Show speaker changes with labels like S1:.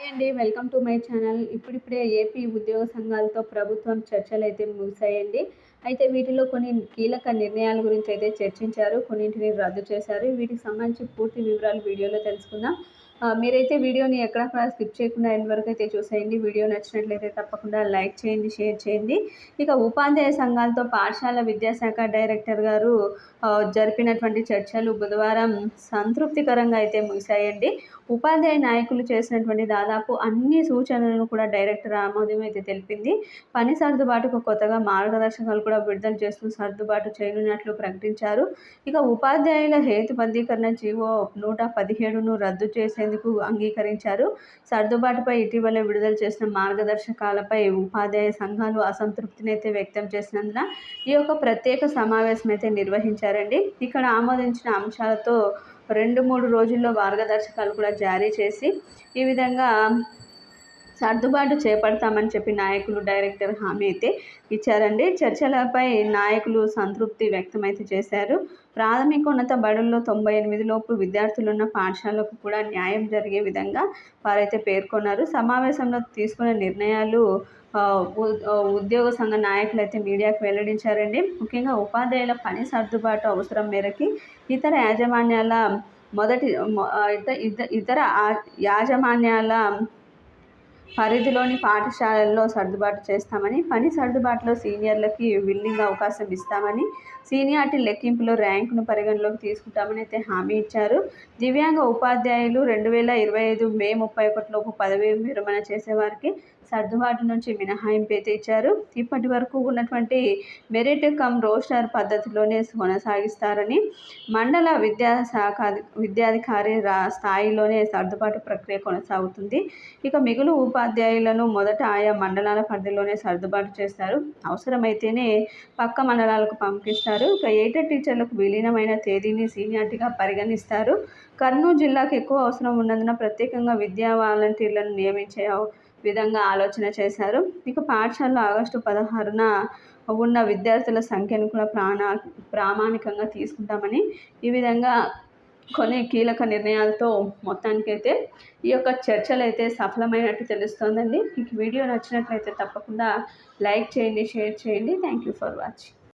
S1: అండి welcome to my channel. ఇప్పుడిప్పుడే AP ఉద్యోగ సంఘాలతో ప్రభుత్వం చర్చలు అయితే ముగిసాయండి. అయితే వీటిలో కొన్ని కీలక నిర్ణయాల గురించి అయితే చర్చించారు కొన్నింటిని రద్దు చేశారు. వీటికి సంబంధించి పూర్తి వివరాలు వీడియోలో తెలుసుకుందాం. మీరైతే వీడియోని ఎక్కడక్కడ స్కిప్ చేయకుండా ఎండ్ వరకు అయితే చూసేయండి. వీడియో నచ్చినట్లయితే తప్పకుండా లైక్ చేయండి షేర్ చేయండి. ఇక ఉపాధ్యాయ సంఘాలతో పాఠశాల విద్యాశాఖ డైరెక్టర్ గారు జరిపినటువంటి చర్చలు బుధవారం సంతృప్తికరంగా అయితే ముగిశాయండి. ఉపాధ్యాయ నాయకులు చేసినటువంటి దాదాపు అన్ని సూచనలను కూడా డైరెక్టర్ ఆమోదం అయితే తెలిపింది. పని సర్దుబాటుకు కొత్తగా మార్గదర్శకాలు కూడా విడుదల చేస్తూ సర్దుబాటు చేయనున్నట్లు ప్రకటించారు. ఇక ఉపాధ్యాయుల హేతుబద్ధీకరణ జీవో నూట పదిహేడును రద్దు చేసేందుకు అంగీకరించారు? సర్దుబాటుపై ఇటీవల విడుదల చేసిన మార్గదర్శకాలపై ఉపాధ్యాయ సంఘాలు అసంతృప్తిని అయితే వ్యక్తం చేసినందున ఈ యొక్క ప్రత్యేక సమావేశం అయితే నిర్వహించారండి. ఇక్కడ ఆమోదించిన అంశాలతో రెండు మూడు రోజుల్లో మార్గదర్శకాలు కూడా జారీ చేసి ఈ విధంగా సర్దుబాటు చేపడతామని చెప్పి నాయకులు డైరెక్టర్ హామీ అయితే ఇచ్చారండి. చర్చలపై నాయకులు సంతృప్తి వ్యక్తమైతే చేశారు. ప్రాథమికోన్నత బడుల్లో తొంభై ఎనిమిది లోపు విద్యార్థులున్న పాఠశాలకు కూడా న్యాయం జరిగే విధంగా వారైతే పేర్కొన్నారు. సమావేశంలో తీసుకున్న నిర్ణయాలు ఉద్యోగ సంఘ నాయకులు అయితే మీడియాకు వెల్లడించారండి. ముఖ్యంగా ఉపాధ్యాయుల పని సర్దుబాటు అవసరం మేరకి ఇతర యాజమాన్యాల మొదటి ఇతర యాజమాన్యాల పరిధిలోని పాఠశాలల్లో సర్దుబాటు చేస్తామని పని సర్దుబాటులో సీనియర్లకి విల్లింగ్ అవకాశం ఇస్తామని సీనియార్టీ లెక్కింపులో ర్యాంకును పరిగణలోకి తీసుకుంటామని అయితే హామీ ఇచ్చారు. దివ్యాంగ ఉపాధ్యాయులు రెండు వేల ఇరవై ఐదు మే ముప్పై ఒకటిలోపు పదవి విరమణ చేసేవారికి సర్దుబాటు నుంచి మినహాయింపు అయితే ఇచ్చారు. ఇప్పటి వరకు ఉన్నటువంటి మెరిట్ కమ్ రోస్టర్ పద్ధతిలోనే కొనసాగిస్తారని మండల విద్యాశాఖ విద్యాధికారి రా స్థాయిలోనే సర్దుబాటు ప్రక్రియ కొనసాగుతుంది. ఇక మిగులు ఉపాధ్యాయులను మొదట ఆయా మండలాల పరిధిలోనే సర్దుబాటు చేస్తారు. అవసరమైతేనే పక్క మండలాలకు పంపిస్తారు. ఇక ఎయిటెడ్ టీచర్లకు విలీనమైన తేదీని సీనియారిటీగా పరిగణిస్తారు. కర్నూలు జిల్లాకు ఎక్కువ అవసరం ఉన్నందున ప్రత్యేకంగా విద్యా వాలంటీర్లను నియమించే విధంగా ఆలోచన చేశారు. ఇక పాఠశాలలో ఆగస్టు పదహారున ఉన్న విద్యార్థుల సంఖ్యను కూడా ప్రాణ ప్రామాణికంగా తీసుకుంటామని ఈ విధంగా కొన్ని కీలక నిర్ణయాలతో మొత్తానికైతే ఈ యొక్క చర్చలు అయితే సఫలమైనట్టు తెలుస్తోందండి. మీకు వీడియో నచ్చినట్లయితే తప్పకుండా లైక్ చేయండి షేర్ చేయండి. Thank you for watching